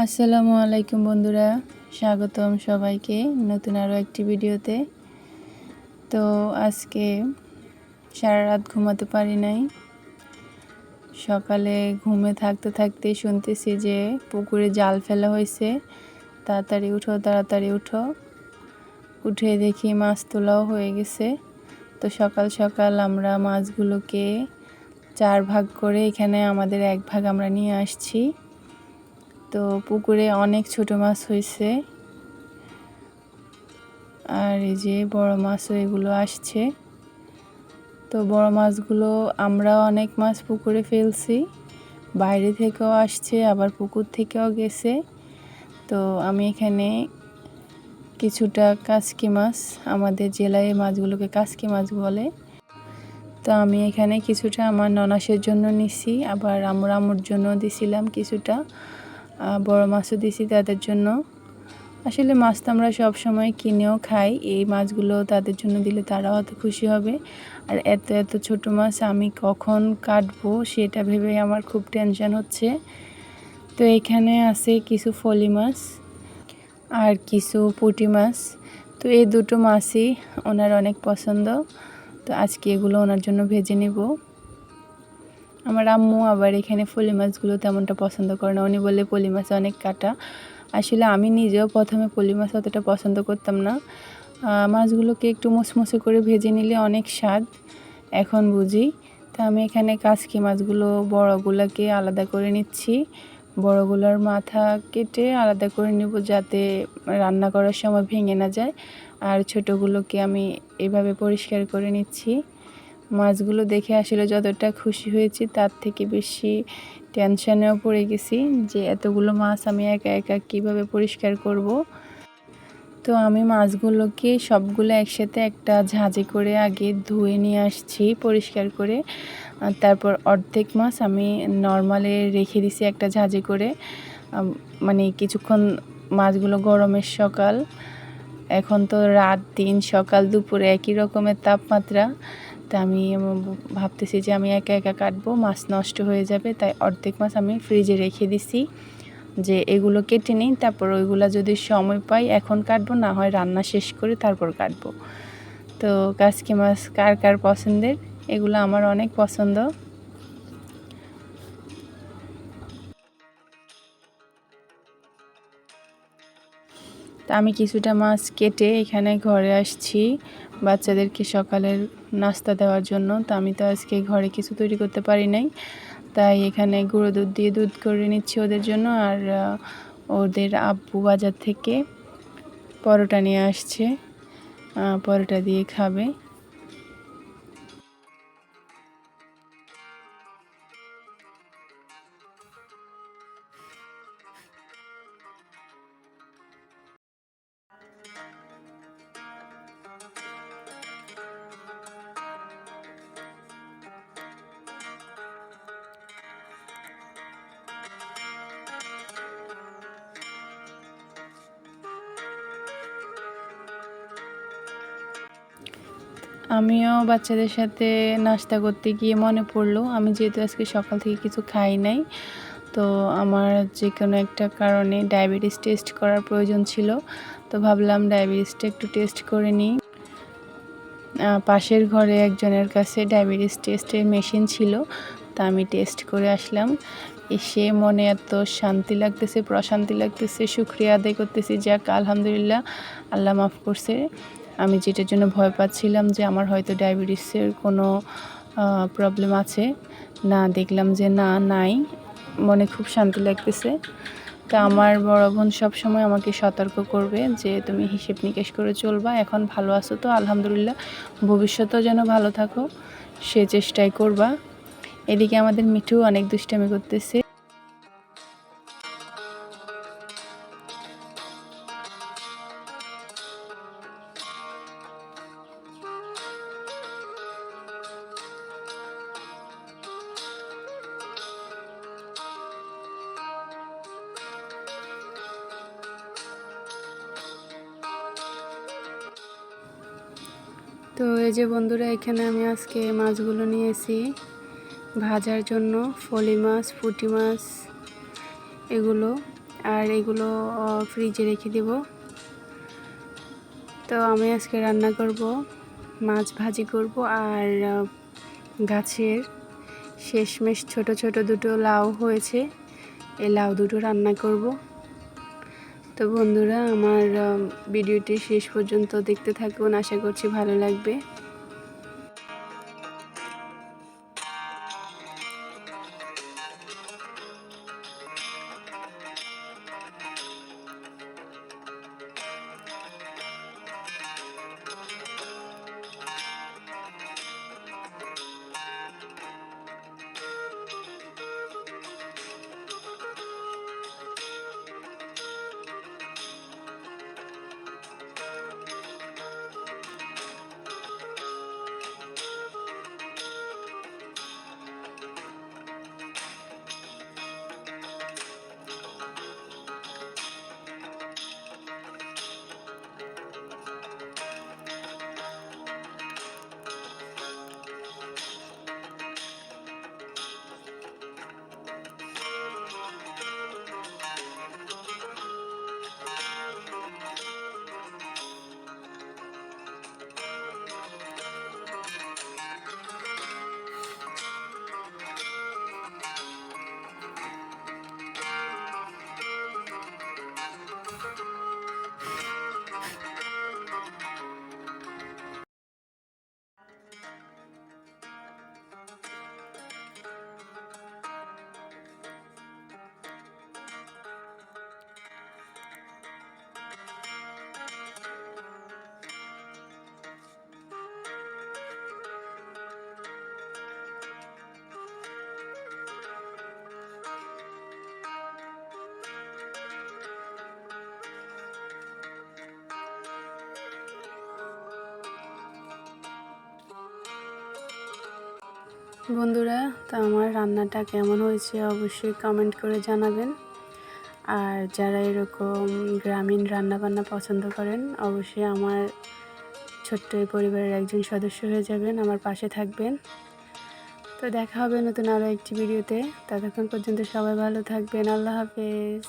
আসসালামু আলাইকুম বন্ধুরা, স্বাগতম সবাইকে নতুন আরও একটি ভিডিওতে। তো আজকে সারা রাত ঘুমাতে পারি নাই। সকালে ঘুমে থাকতে থাকতে শুনতেছি যে পুকুরে জাল ফেলা হয়েছে। তাড়াতাড়ি উঠো তাড়াতাড়ি উঠো। উঠে দেখি মাছ তোলাও হয়ে গেছে। তো সকাল সকাল আমরা মাছগুলোকে চার ভাগ করে এখানে আমাদের এক ভাগ আমরা নিয়ে আসছি। তো পুকুরে অনেক ছোট মাছ হয়েছে আর এই যে বড় মাছও এগুলো আসছে। তো বড় মাছগুলো আমরা অনেক মাছ পুকুরে ফেলছি। বাইরে থেকেও আসছে, আবার পুকুর থেকেও গেছে। তো আমি এখানে কিছুটা কাসকি মাছ, আমাদের জেলায় মাছগুলোকে কাসকি মাছ বলে। তো আমি এখানে কিছুটা আমার ননাসের জন্য নিছি, আবার আমরা আমুর জন্য দিছিলাম কিছুটা। বড় মাছও দিছি তাদের জন্য। আসলে মাছ তো আমরা সব সময় কিনেও খাই। এই মাছগুলো তাদের জন্য দিলে তারাও অত খুশি হবে। আর এত এত ছোট মাছ আমি কখন কাটবো সেটা ভেবে আমার খুব টেনশন হচ্ছে। তো এখানে আছে কিছু ফলি মাছ আর কিছু পুঁটি মাছ। তো এই দুটো মাছই ওনার অনেক পছন্দ। তো আজকে এগুলো ওনার জন্য ভেজে নেব। আমার আম্মু আবার এখানে ফলি মাছগুলো তেমনটা পছন্দ করে না। উনি বলে পলি মাছ অনেক কাটা। আসলে আমি নিজেও প্রথমে পলি মাছ অতটা পছন্দ করতাম না। মাছগুলোকে একটু মুসমুসে করে ভেজে নিলে অনেক স্বাদ। এখন বুঝি। তা আমি এখানে কাসকি মাছগুলো, বড়গুলোকে আলাদা করে নিচ্ছি। বড়গুলোর মাথা কেটে আলাদা করে নেব যাতে রান্না করার সময় ভেঙে না যায়। আর ছোটোগুলোকে আমি এভাবে পরিষ্কার করে নিচ্ছি। মাছগুলো দেখে আসলে যতটা খুশি হয়েছি, তার থেকে বেশি টেনশানেও পড়ে গেছি যে এতগুলো মাছ আমি একা একা কীভাবে পরিষ্কার করব। তো আমি মাছগুলোকে সবগুলো একসাথে একটা ঝাঁঝে করে আগে ধুয়ে নিয়ে আসছি পরিষ্কার করে। তারপর অর্ধেক মাছ আমি নর্মালে রেখে দিছি একটা ঝাঁঝে করে। মানে কিছুক্ষণ মাছগুলো গরমের সকাল। এখন তো রাত, দিন, সকাল, দুপুরে একই রকমের তাপমাত্রা। তা আমি ভাবতেছি যে আমি একা একা কাটবো, মাছ নষ্ট হয়ে যাবে, তাই অর্ধেক মাছ আমি ফ্রিজে রেখে দিছি যে এগুলো কেটে নিই, তারপর ওইগুলো যদি সময় পাই এখন কাটবো, না হয় রান্না শেষ করে তারপর কাটবো। তো কাসকি মাছ কার কার পছন্দের? এগুলো আমার অনেক পছন্দ। আমি কিছুটা মাছ কেটে এখানে ঘরে আসছি। বাচ্চাদেরকে সকালের নাস্তা দেওয়ার জন্য। তা আমি তো আজকে ঘরে কিছু তৈরি করতে পারি নাই। তাই এখানে গুঁড়ো দুধ দিয়ে দুধ করে নিচ্ছি ওদের জন্য। আর ওদের আব্বু বাজার থেকে পরোটা নিয়ে আসছে। পরোটা দিয়ে খাবে। আমিও বাচ্চাদের সাথে নাস্তা করতে গিয়ে মনে পড়ল। আমি যেহেতু আজকে সকাল থেকে কিছু খাই নাই, তো আমার যে কোনো একটা কারণে ডায়াবেটিস টেস্ট করার প্রয়োজন ছিল। তো ভাবলাম ডায়াবেটিসটা একটু টেস্ট করে নিই। পাশের ঘরে একজনের কাছে ডায়াবেটিস টেস্টের মেশিন ছিল, তা আমি টেস্ট করে আসলাম। এসে মনে এত শান্তি লাগতেছে, প্রশান্তি লাগতেছে সুক্রিয়া আদায় করতেছি। যাক, আলহামদুলিল্লাহ, আল্লাহ মাফ করছে। আমি যেটার জন্য ভয় পাচ্ছিলাম যে আমার হয়তো ডায়াবেটিসের কোনো প্রবলেম আছে। না, দেখলাম যে না, নাই। মনে খুব শান্তি লাগতেছে। তা আমার বড় বোন সবসময় আমাকে সতর্ক করবে যে তুমি হিসেব নিকেশ করে চলবা। এখন ভালো আছো তো? আলহামদুলিল্লাহ। ভবিষ্যতেও যেন ভালো থাকো। সে চেষ্টাই করবা। এদিকে আমাদের মিঠু অনেক দুষ্টামি করতেছে। তো এই যে বন্ধুরা, এখানে আমি আজকে মাছগুলো নিয়েছি। ভাজার জন্য ফলি মাছ, পুঁটি মাছ, এগুলো। আর এগুলো ফ্রিজে রেখে দেব। তো আমি আজকে রান্না করব, মাছ ভাজি করব আর গাছের শেষমেশ ছোট ছোট দুটো লাউ হয়েছে, এই লাউ দুটো রান্না করব। তো বন্ধুরা আমার ভিডিওটি শেষ পর্যন্ত দেখতে থাকুন। আশা করছি ভালো লাগবে। বন্ধুরা, তো আমার রান্নাটা কেমন হয়েছে অবশ্যই কমেন্ট করে জানাবেন। আর যারা এরকম গ্রামীণ রান্নাবান্না পছন্দ করেন, অবশ্যই আমার ছোট্ট এই পরিবারের একজন সদস্য হয়ে যাবেন, আমার পাশে থাকবেন। তো দেখা হবে নতুন আরও একটি ভিডিওতে। ততক্ষণ পর্যন্ত সবাই ভালো থাকবেন। আল্লাহ হাফেজ।